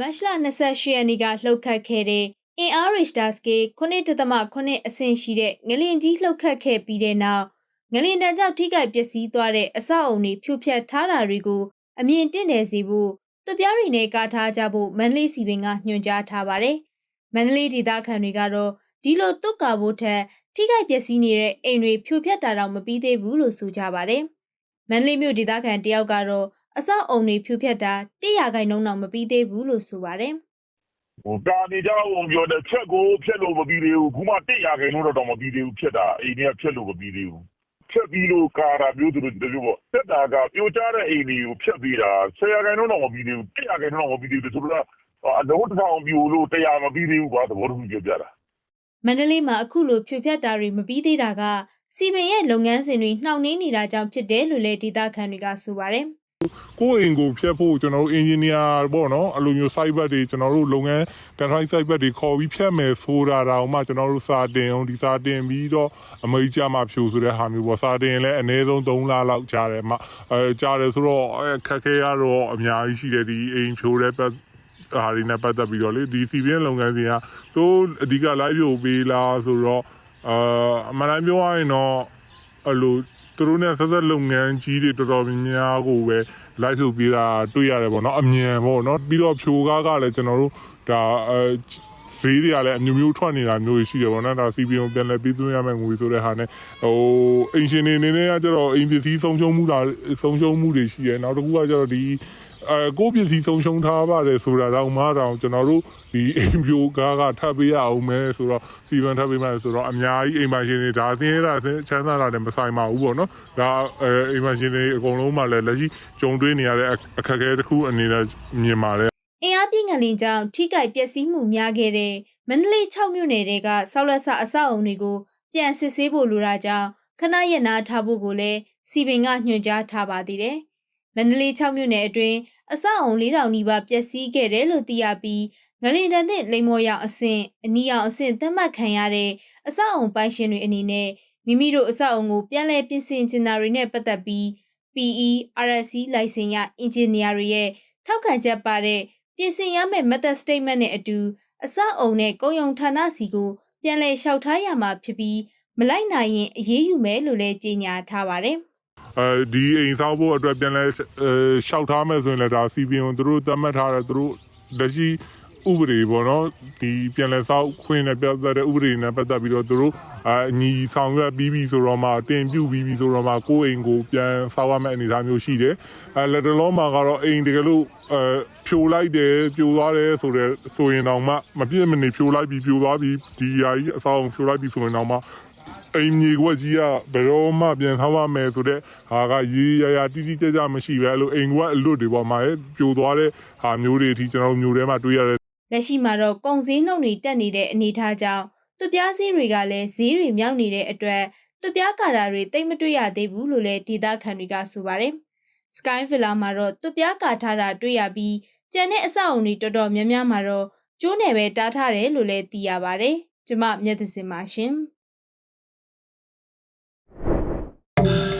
မတ်လ28ရက်နေ့ကလှုပ်ခတ်ခဲ့တဲ့အင်အားရီစတာစကေ9.8အဆင့်ရှိတဲ့ငလင်ကြီးလှုပ်ခတ်ခဲ့ပြီးတဲ့နောက်ငလင်တန်ကြောင့်ထိခိုက်ပျက်စီးသွားတဲ့အဆောက်အုံတွေဖြိုဖျက်ထားတာတွေကိုအမြင်တင့်တယ်စေဖို့သူပြားတွေနဲ့ကာထားကြဖို့မန္တလေးစီပင်ကညွှန်ကြားထားပါတယ်။မန္တလေးဒေသခံတွေကတော့ဒီလိုတုတ်ကာဖို့ထက်ထိခိုက်ပျက်စီးနေတဲ့အိမ်တွေဖြိုဖျက်တာတော့မပြီးသေးဘူးလို့ဆိုကြပါတယ်။မန္တလေးမြို့ဒေသခံတယောက်ကတော့ အဆောက်အုံတွေဖြိုဖျက်တာ100ခိုင်နှုန်းတော့မပြီးသေးဘူးလို့ဆိုပါတယ်။ဟိုကာနေကြအောင်ပြောတဲ့ချက်ကိုဖြက်လို့မပြီးသေးဘူးခုမှ100ရာခိုင်နှုန်းတော့တော့မပြီးသေးဘူးဖြက်တာအိမ်တွေကဖြက်လို့မပြီးသေးဘူးဖြက်ပြီးလို့ကာတာမျိုးသူတို့တမျိုးပေါ့ဖြက်တာကပြိုကျတဲ့အိမ်တွေကိုဖြက်ပြီးတာ10ရာခိုင်နှုန်းတော့မပြီးသေးဘူး100ရာခိုင်နှုန်းတော့မပြီးသေးဘူးဆိုတော့အလုံးတစ်ထောင်ပြိုလို့100မပြီးသေးဘူးကွာသဘောတူပြောပြတာမန္တလေးမှာအခုလိုဖြိုဖျက်တာတွေမပြီးသေးတာကစီပင်ရဲ့လုပ်ငန်းစဉ်တွေနှောင့်နှေးနေတာကြောင့်ဖြစ်တယ်လို့လည်းဒေသခံတွေကဆိုပါတယ်။ ကိုယ့်အိမ်ကိုဖြတ်ဖို့ကျွန်တော်တို့ engineer ပေါ့နော်အဲ့လိုမျိုး site ဘက်တွေကျွန်တော်တို့လုပ်ငန်း contract site ဘက်တွေခေါ်ပြီးဖြတ်မယ်ဆိုတာတောင်မှကျွန်တော်တို့စာတင်အောင်ဒီစာတင်ပြီးတော့အမေကြီးကြမှာဖြူဆိုတဲ့ဟာမျိုးပေါ့စာတင်ရင်လည်းအနည်းဆုံး3လလောက်ကြာတယ်မှအဲကြာတယ်ဆိုတော့အဲခက်ခဲရတော့အများကြီးရှိတယ်ဒီအိမ်ဖြိုတဲ့ဘက်ဟာဒီနဲ့ပတ်သက်ပြီးတော့လေဒီ CVN လုပ်ငန်းစဉ်ကသူအဓိက live ဖြိုပေးလားဆိုတော့အာအမှန်တမ်းပြောရရင်တော့အဲ့လို သူတို့နဲ့ဆက်ဆက်လုပ်ငန်းကြီးတွေတော်တော်များများကိုပဲ live ဖြိုပေးတာတွေ့ရတယ်ပေါ့နော်အမြန်ပေါ့နော်ပြီးတော့ဖြိုကားကလည်းကျွန်တော်တို့ဒါအဲဈေးတွေကလည်းအမျိုးမျိုးထွက်နေတာမျိုးရှိတယ်ပေါ့နော်ဒါ CPO ပြန်လဲပြီးသွင်းရမယ့်ငွေဆိုတဲ့ဟာနဲ့ဟိုအင်ရှင်နေနေနဲ့ကကျတော့အိမ်ပစ္စည်းဆုံးရှုံးမှုတာဆုံးရှုံးမှုတွေရှိတယ်နောက်တစ်ခုကကျတော့ဒီ အဲကိုယ့်ပစ္စည်းဆုံးရှုံးထားပါတယ်ဆိုတာတော့မှတော့ကျွန်တော်တို့ဒီအိမ်ပြိုကားကထပ်ပေးရအောင်မဲဆိုတော့စီဗန်ထပ်ပေးမှဆိုတော့အများကြီးအိမ်မရှင်တွေဒါဆင်းရဲတာဆင်းချမ်းသာတာလည်းမဆိုင်ပါဘူးပေါ့နော်ဒါအဲအိမ်မရှင်တွေအကုန်လုံးမှလည်းလက်ရှိကြုံတွေ့နေရတဲ့အခက်အခဲတစ်ခုအနေနဲ့မြင်ပါတယ်အင်အားပြင်းငလင်ကြောင့်ထိခိုက်ပျက်စီးမှုများခဲ့တဲ့မန္တလေး6မြို့နယ်တွေကဆောက်လက်ဆအဆောက်အုံတွေကိုပြန်စစ်ဆေးဖို့လိုတာကြောင့်ခဏရက်နာထားဖို့ကိုလည်းစီပင်ကညွှန်ကြားထားပါသေးတယ်။ မန္တလေး6မြို့နယ်အတွင်းအဆောက်အုံ4000နီးပါးပျက်စီးခဲ့တယ်လို့သိရပြီးငလင်တန်တဲ့လိမ္မော်ရောင်အဆင့်အနီးရောင်အဆင့်သတ်မှတ်ခံရတဲ့အဆောက်အုံပိုင်ရှင်တွေအနေနဲ့မိမိတို့အဆောက်အုံကိုပြန်လည်ပြင်ဆင်ချင်တာတွေနဲ့ပတ်သက်ပြီး PE RSC လိုင်စင်ရအင်ဂျင်နီယာတွေရဲ့ထောက်ခံချက်ပါတဲ့ပြင်ဆင်ရမယ့် method statement နဲ့အတူအစအုံနဲ့ကုန်ယုံဌာနစီကိုပြန်လည်လျှောက်ထားရမှာဖြစ်ပြီးမလိုက်နိုင်ရင်အရေးယူမယ်လို့လည်းကြေညာထားပါတယ်။ အဲဒီအိမ်ဆောက်ဖို့အတွက်ပြန်လဲအဲရှောက်ထားမယ်ဆိုရင်လည်းဒါ CPN သူတို့သတ်မှတ်ထားတယ်သူတို့လက်ရှိဥပဒေပေါ့နော်ဒီပြန်လဲဆောက်ခွင့်နဲ့ပြတ်သက်တဲ့ဥပဒေနဲ့ပတ်သက်ပြီးတော့သူတို့အညီဆောင်ရွက်ပြီးပြီဆိုတော့မှတင်ပြပြီးပြီဆိုတော့မှကိုယ့်အိမ်ကိုပြန်ဆောက်ရမယ့်အနေအထားမျိုးရှိတယ်အဲလက်တလုံးမှာကတော့အိမ်တကယ်လို့အဲဖြိုလိုက်တယ်ပြိုသွားတယ်ဆိုတော့ဆိုရင်တော့မှမပြည့်မနေဖြိုလိုက်ပြီးပြိုသွားပြီးဒီယာကြီးအဆောင်ဖြိုလိုက်ပြီးဆိုရင်တော့မှ အိမ်ကြီးကွက်ကြီးကဘယ်တော့မှပြန်ထားရမယ်ဆိုတော့ဟာကရေးရရတိတိကျကျမရှိပဲအဲ့လိုအိမ်ကွက်အလွတ်တွေပေါ်မှာပြိုသွားတဲ့ဟာမျိုးတွေအထိကျွန်တော်တို့မျိုးထဲမှာတွေ့ရတယ်လက်ရှိမှာတော့ကုန်စည်နှုန်းတွေတက်နေတဲ့အနေအထားကြောင့်သူပြားစည်းတွေကလည်းဈေးတွေမြောက်နေတဲ့အတွက်သူပြားကာတာတွေတိတ်မတွေ့ရသေးဘူးလို့လည်းဒေသခံတွေကဆိုပါတယ်။ Sky Villa မှာတော့သူပြားကာထားတာတွေ့ရပြီးကျန်တဲ့အဆောက်အုံတွေတော်တော်များများမှာတော့ကျိုးနယ်ပဲတားထားတယ်လို့လည်းသိရပါတယ်။ကျမမျက်သစင်ပါရှင်။ you.